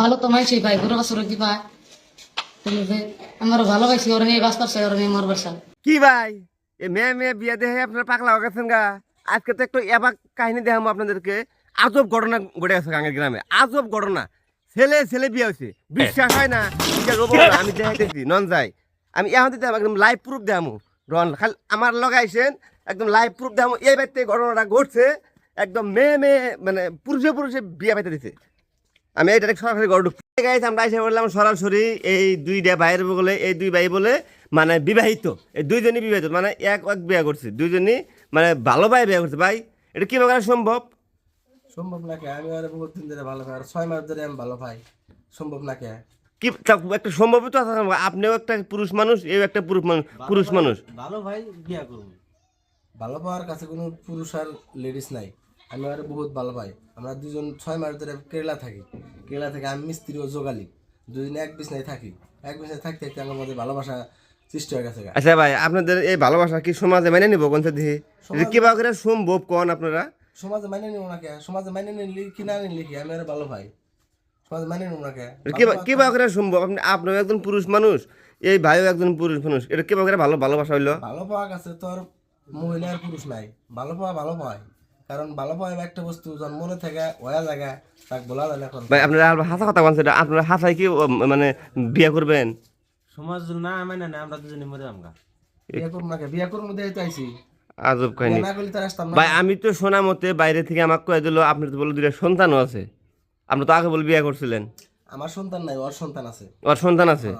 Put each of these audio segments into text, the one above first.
ভালো তো মাইছি ভাই ঘুরে বছর কি তাহলে যে আমার ভালোবাসি ওর মেয়ে বাস করছে ওর মেয়ে মরবার সাল কি ভাই? এ মেয়ে মেয়ে বিয়ে দেখে আপনারা পাগলা হয়ে গেছেন গা। আজকে তো একটু এবার কাহিনী দেখাবো আপনাদেরকে। আজব ঘটনা ঘটে গেছে গাঙ্গের গ্রামে আজব ঘটনা। ছেলে ছেলে বিয়ে হয়েছে। বিশ্বাস হয় না, আমি দেখাইতেছি নন যাই আমি এখন দিতে একদম লাইভ প্রুফ দেখামু। রন খালি আমার লগাইছেন একদম লাইভ প্রুফ দেখামু। এই বাড়িতে ঘটনাটা ঘটছে একদম মেয়ে মেয়ে মানে পুরুষে পুরুষে বিয়ে পাইতে দিছে। আমি এটা সরাসরি গড় গাইছে আমরা এসে বললাম সরাসরি এই দুইটা ভাইয়ের বলে এই দুই ভাই বলে মানে বিবাহিত। এই দুইজনই বিবাহিত মানে এক এক বিয়ে করছে। দুইজনই মানে ভালো ভাই বিয়ে করছে। ভাই এটা কীভাবে সম্ভব? সম্ভব না কে? আমি আর বহুত দিন ধরে ভালো পাই আর ছয় মাস ধরে আমি ভালো পাই সম্ভব না কে? কি একটা সম্ভব তো আছে আপনিও একটা পুরুষ মানুষ এও একটা পুরুষ মানুষ পুরুষ মানুষ। ভালো ভাই বিয়া করব ভালো পাওয়ার কাছে কোনো পুরুষ আর লেডিস নাই। আমি আর বহুত ভালো পাই আমরা দুজন ছয় মাস ধরে কেরালা থাকি। কেরালা থেকে আমি মিস্ত্রি ও যোগালি। দুদিন এক বিছনায় থাকি। এক বিছনায় থাকতে থাকতে আমার মধ্যে ভালোবাসা সৃষ্টি হয়ে গেছে আচ্ছা ভাই আপনাদের এই ভালোবাসা কি সমাজে মেনে নিব কোন দিকে কীভাবে করে সম্ভব কোন আপনারা? সমাজে মাইনে নিব না কে? সমাজে মাইনে নিলি কি না নিলি কি? আমি আর ভালো পাই সমাজে মাইনে নিব না কে? কীভাবে কীভাবে করে সম্ভব? আপনি আপনিও একজন পুরুষ মানুষ। এই ভাইও একজন পুরুষ মানুষ। এটা কীভাবে করে ভালো ভালোবাসা হইল? ভালো পাওয়ার কাছে তোর মহিলা আর পুরুষ নাই। ভালো পাওয়া ভালো পায়। কারণ ভালো পাওয়া একটা বস্তু যখন মনে ওয়া জায়গা তাকে বলা যায় এখন। ভাই আপনারা হাসা কথা বলছেন আপনারা হাসাই কি মানে বিয়ে করবেন? সমাজ না মানে না আমরা দুজনে মরে আমগা বিয়ে করব না কে? বিয়ে করব তো আইসি আজব কাহিনী। না করলে তো আর আসতাম না। ভাই আমি তো শোনা মতে বাইরে থেকে আমাকে কয়ে দিল আপনি তো বলে দুটা সন্তানও আছে। আপনি তো আগে বলে বিয়ে করছিলেন। আমার সন্তান নাই ওর সন্তান আছে। ওর সন্তান আছে?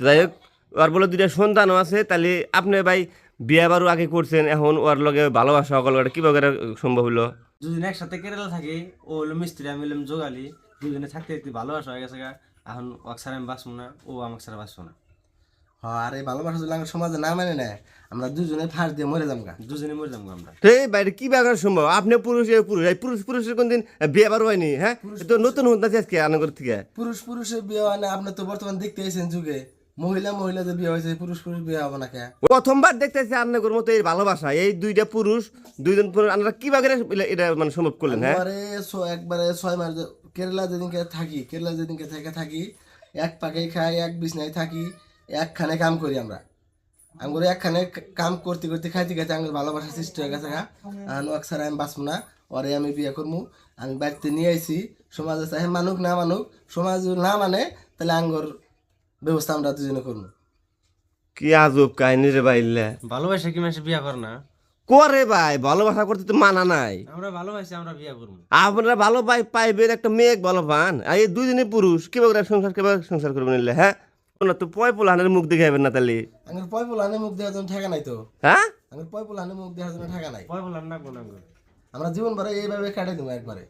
যাই হোক ওর বলে দুটা সন্তানও আছে তাহলে আপনি ভাই বিয়ে বারও আগে করছেন এখন ওর লগে ভালোবাসা সকল করে কীভাবে সম্ভব হলো দুদিন একসাথে কেরালা থাকি ও হলো মিস্ত্রি আমি হলাম যোগালি দুজনে থাকতে থাকতে ভালোবাসা হয়ে গেছে এখন ওকে ছাড়া আমি বাঁচবো না ও আমাকে ছাড়া বাঁচবো না। হ্যাঁ আর এই ভালোবাসা যদি আমার সমাজে না মানে না আমরা দুজনে ফাঁস দিয়ে মরে যাব গা। দুজনে মরে যাব আমরা। তো এই বাইরে কী ব্যাপার সম্ভব? আপনি পুরুষ পুরুষ এই পুরুষ পুরুষের কোনদিন বিয়ে বারও হয়নি হ্যাঁ? তো নতুন হতে আজকে আনগর থেকে। পুরুষ পুরুষের বিয়ে হয় না আপনি তো বর্তমান দেখতে এসেছেন যুগে। মহিলা মহিলা যে বিয়ে হয়েছে পুরুষ পুরুষ বিয়ে হবে না কে প্রথমবার দেখতেছি আন্নাগর মতো এই ভালোবাসা এই দুইটা পুরুষ দুইজন পুরুষ আপনারা কীভাবে এটা মানে সম্ভব করলেন হ্যাঁ? একবারে একবারে ছয় মাস কেরালা যেদিনকে থাকি কেরালা যেদিনকে থেকে থাকি এক পাকে খাই এক বিছনায় থাকি একখানে কাম করি আমরা। আমি করে একখানে কাম করতে করতে খাইতে খাইতে আমার ভালোবাসা সৃষ্টি হয়ে গেছে গা। নোয়াক ছাড়া আমি বাঁচবো না ওরে আমি বিয়ে করব। আমি বাড়িতে নিয়ে আইছি সমাজে চাহে মানুক না মানুক সমাজ না মানে তাহলে আঙ্গর ব্যবস্থা আমরা দুজনে করব। কি আজব কাহিনী রে ভাইলে ভালোবাসা কি মানুষ বিয়া করে না? করে ভাই ভালোবাসা করতে তো মানা নাই। আমরা ভালোবাসি আমরা বিয়া করব। আপনারা ভালো পাই পাইবেন একটা মেয়ে ভালো পান এই দুইজনই পুরুষ কীভাবে সংসার কীভাবে সংসার করবেন নিলে হ্যাঁ? ওনার তো পয় পোলাহানের মুখ দেখে যাবেন না তাহলে। আঙ্গর পয় পোলানে মুখ দেওয়ার জন্য ঠেকা নাই তো? হ্যাঁ? আঙ্গর পয় পোলানে মুখ দেওয়ার জন্য ঠেকা নাই। ভয় বললাম না কোনো আমরা জীবন ভরে এইভাবে কাটাই দেবো একবারে।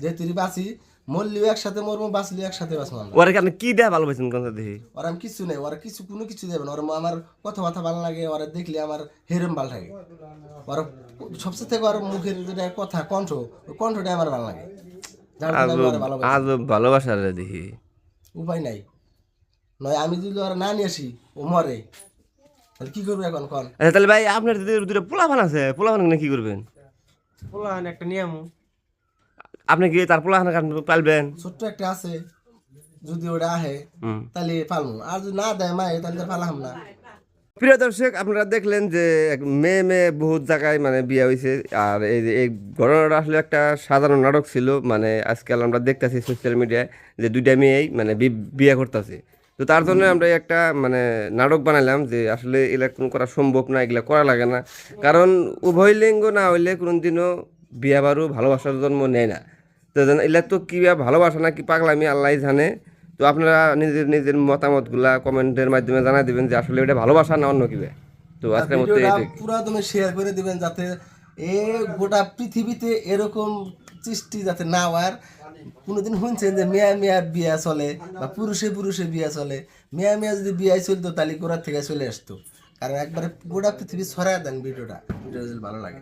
যে তুই বাঁচি মরলিও একসাথে মরবো বাঁচলিও একসাথে বাঁচবো আমরা। ওরা কি আপনি কি দেয়া ভালোবাসেন কোন দেখি ওর আমি কিছু নেই ওরা কিছু কোনো কিছু দেবে না। ওর আমার কথাবার্তা ভালো লাগে ওরা দেখলে আমার হেরম ভালো লাগে। ওর সবচেয়ে থেকে ওর মুখের যেটা কথা কণ্ঠ কণ্ঠটা আমার ভালো লাগে। ওরে ভালোবাসি। রে দেখি। উপায় নাই। নয় আমি যদি ওরা না নিয়ে আসি ও মরে। তাহলে কি করব এখন কন? আচ্ছা তাহলে ভাই আপনার দুটো পোলাপান আছে পোলাপান কি করবেন? পোলাহান একটা নিয়ামু আপনি কি তার পোলাপান পালবেন? ছোট্ট একটা আছে যদি ওটা আহে তাহলে পালমু আর যদি না দেয় মায়ে তাহলে পালাম না। প্রিয় দর্শক আপনারা দেখলেন যে এক মেয়ে মেয়ে বহুত জায়গায় মানে বিয়ে হয়েছে আর এই যে এই ঘটনাটা আসলে একটা সাধারণ নাটক ছিল। মানে আজকাল আমরা দেখতেছি সোশ্যাল মিডিয়ায় যে দুইটা মেয়েই মানে বিয়ে করতেছে। তো তার জন্য আমরা একটা মানে নাটক বানাইলাম যে আসলে এগুলা কোনো করা সম্ভব না এগুলা করা লাগে না। কারণ উভয় লিঙ্গ না হইলে কোনোদিনও বিয়ে বারও ভালোবাসার জন্ম নেয় না। তো এগুলা তো কি ভালোবাসা না কি পাগলামি আল্লাহ জানে। তো আপনারা নিজের নিজের মতামতগুলা কমেন্টের মাধ্যমে জানাই দিবেন যে আসলে এটা ভালোবাসা না অন্য কিবে তো আজকের এইটাই পুরো তুমি শেয়ার করে দিবেন যাতে এ গোটা পৃথিবীতে এরকম সৃষ্টি যাতে না হওয়ার কোনোদিন শুনছেন যে মেয়া মেয়া বিয়া চলে বা পুরুষে পুরুষে বিয়া চলে। মেয়া মেয়া যদি বিয়ায় চলতো তাহলে গোড়া থেকে চলে আসতো। কারণ একবারে গোটা পৃথিবী ছড়ায় দেন ভিডিওটা। ভিডিও ভালো লাগে।